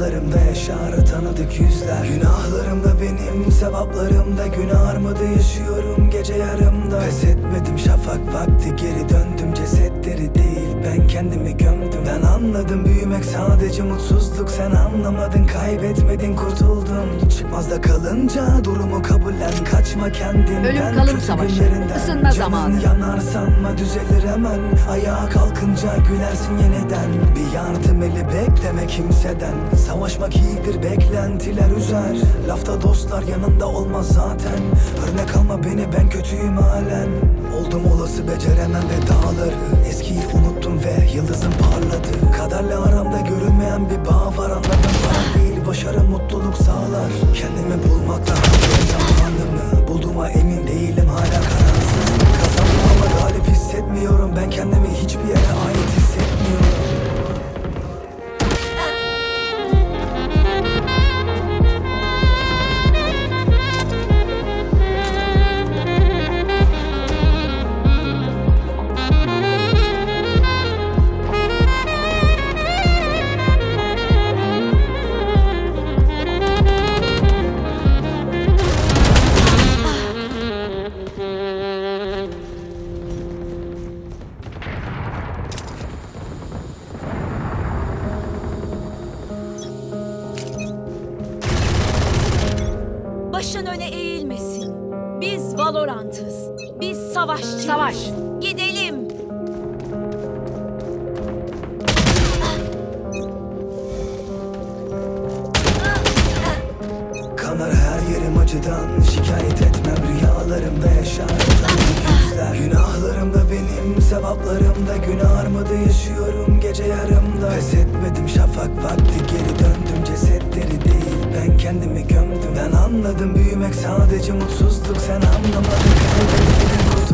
Larımda yaşar tanıdık yüzler. Günahlarımda benim sevaplarımda Günah armadı yaşıyorum gece yarımda. Pes etmedim şafak vakti geri döndüm Cesetleri değil ben kendimi gömdüm. Ben anladım büyümek sadece mutsuzluk. Sen anlamadın kaybetmedin kurtuldun. Çıkmazda kalınca durumu kabullen Kaçma kendinden. Ölüm kalım savaşı. Isınma zamanı. yanar sanma düzelir hemen? Ayağa kalkınca gülersin yeniden. Bir yardım eli bekleme kimseden. Savaşmak iyidir beklentiler üzer. Lafta dostlar yanında olmaz zaten. Örnek alma beni ben kötüyüm halen. Oldum olası beceremem ve dağları. Eskiyi unuttum ve yıldızım parladı. Kaderle aramda görünmeyen bir bağ var anladım. Para değil başarı mutluluk sağlar. Kendimi bulmakla harcadım zamanımı Bulduğuma emin değilim hala kararsız. Kazandım ama galip hissetmiyorum. Ben kendimi hiçbir yere Başın öne eğilmesin. Biz Valorant'ız. Biz savaşçıyız. Savaş. Gidelim. Kanar her yerim acıdan Şikayet etmem rüyalarımda yaşar Günahlarımda benim sevaplarımda Günah armadı yaşıyorum gece yarımda Pes etmedim şafak vakti geri döndüm Cesetleri değil ben kendimi Ben anladım büyümek sadece mutsuzluk Sen anlamadın.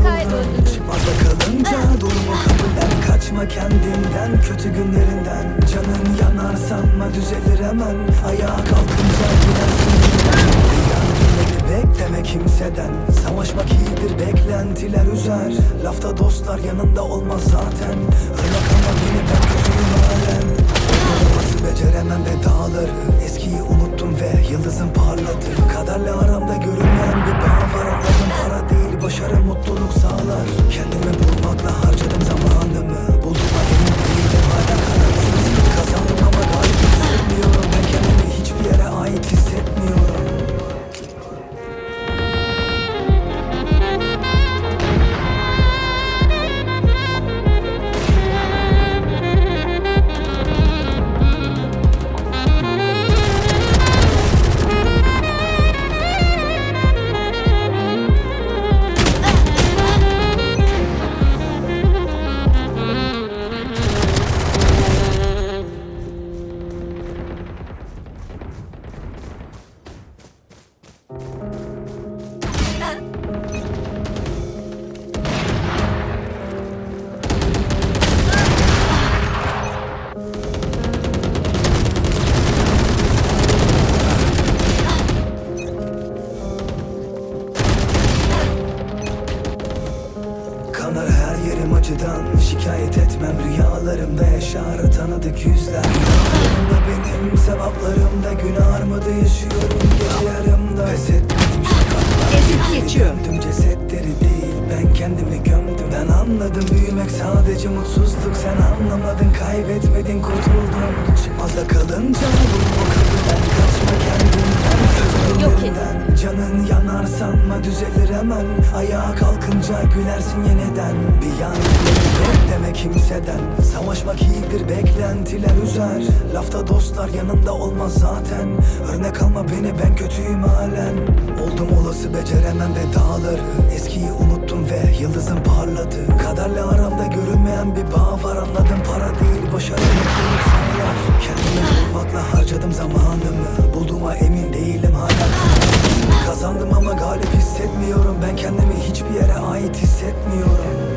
Kayboldum. Çıkmazda kalınca durumu kabullen. Kaçma kendinden kötü günlerinden. Canın yanar sanma düzelir hemen. Ayağa kalkınca yardımları bekleme kimseden. Savaşmak iyidir beklentiler üzer. Lafta dostlar yanında olmaz zaten. Örnek ama beni ben kötüyüm rüyalarımda yaşar tanıdık yüzler. Günahlarımda benim sevaplarımda Günah armadı yaşıyorum gece yarımda Pes etmedim şafaklar Ezip geçiyor. Gömdüm cesetleri değil ben kendimi gömdüm. Ben anladım büyümek sadece mutsuzluk. Sen anlamadın kaybetmedin kurtuldun. Çıkmazda kalınca durumu kabullen Kaçma kendinden. Günlerinden Canın yanar sanma düzelir hemen? Ayağa kalkınca gülersin yeniden. Bir yandını bekleme kimseden. Savaşmak iyidir beklentiler üzer. Lafta dostlar yanında olmaz zaten. Örnek alma beni ben kötüyüm halen. Oldum olası beceremem ve dağları. Eskiyi unuttum ve yıldızım parladı. Kaderle aramda görünmeyen bir bağ var Anladım. Para değil başarı mutluluk sağlar Kendimi bulmakla harcadım zamanımı. Bulduğuma emin değilim hala. Kazandım ama galip hissetmiyorum. Ben kendimi hiçbir yere ait hissetmiyorum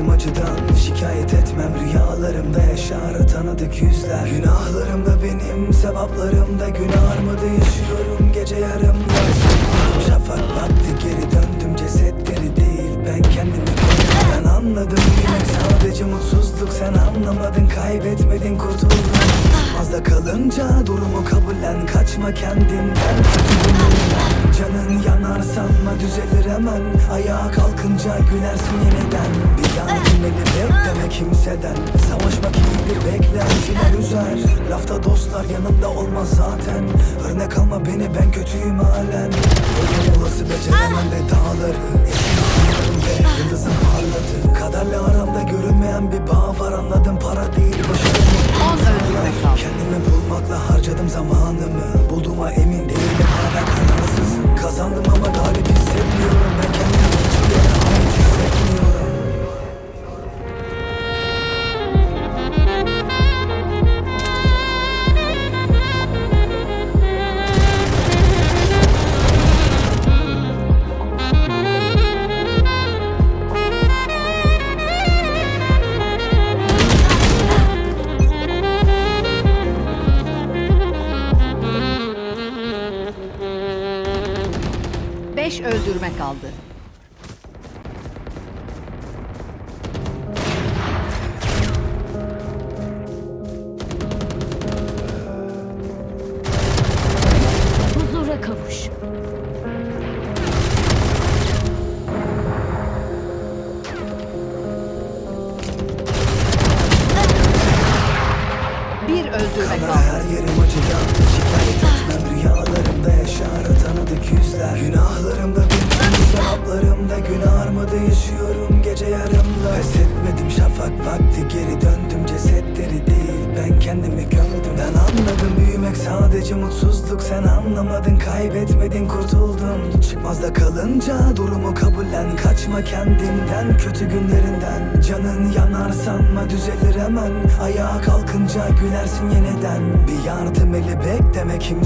yerim acıdan Şikayet etmem. Rüyalarımda yaşar tanıdık yüzler. Günahlarımda benim sevaplarımda Gün armadı yaşıyorum gece yarımda. Şafak vakti geri döndüm cesetleri değil. Ben kendimi ben anladım Büyümek sadece mutsuzluk sen anlamadın. Kaybetmedin kurtuldun. Az da kalınca durumu kabullen. Kaçma kendinden Canın yanar sanma düzelir hemen. Ayağa kalkınca gülersin yeniden. Bir yardım eli bekleme kimseden. Savaşmak iyidir beklentiler üzer. Lafta dostlar yanımda olmaz zaten. Örnek alma beni ben kötüyüm halen. Ölüm olası beceremem ve dağları. Ve yıldızım parladı. Kaderle aramda görünmeyen bir bağ var anladım Para değil başarı. Kendimi bulmakla harcadım zamanımı. Bulduğuma emin değilim hala kararsızım 5 öldürme kaldı. Bir türlü sevaplarımda Gün armadı yaşıyorum. Gece yarımda Pes etmedim şafak vakti geri döndüm. Cesetleri değil ben kendimi gömdüm. Ben anladım büyümek sadece mutsuzluk. Sen anlamadın kaybetmedin kurtuldun. Çıkmaz da kalınca durumu kabullen. Kaçma kendinden kötü günlerinden. Canın yanar sanma düzelir hemen. Ayağa kalkınca gülersin yeniden. Bir yardım eli bekleme kimse